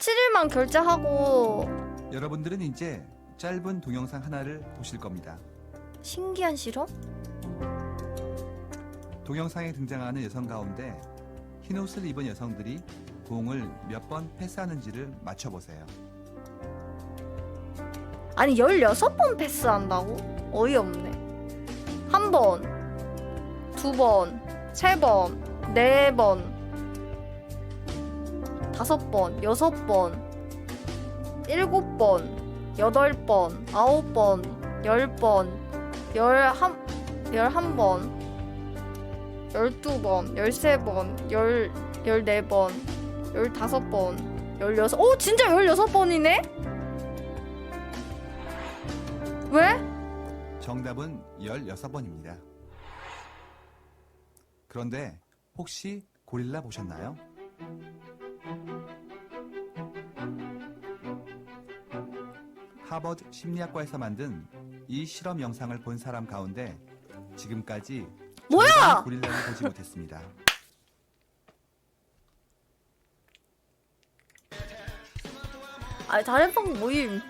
7일만 결제하고 여러분들은 이제 짧은 동영상 하나를 보실 겁니다. 신기한 실험? 동영상에 등장하는 여성 가운데 흰 옷을 입은 여성들이 공을 몇 번 패스하는지를 맞춰보세요. 아니 16번 패스한다고? 어이없네 한 번, 두 번, 세 번, 네 번, 다섯 번, 여섯 번, 일곱 번, 여덟 번, 아홉 번, 열 번, 열한, 열한 번, 열두 번, 열세 번, 열, 열네 번, 열다섯 번, 열여섯, 오, 진짜 열여섯 번이네? 왜? 정답은 16번입니다. 그런데 혹시 고릴라 보셨나요? 하버드 심리학과에서 만든 이 실험 영상을 본 사람 가운데 지금까지 뭐야? 고릴라를 보지 못했습니다. 아니 다른 방 모임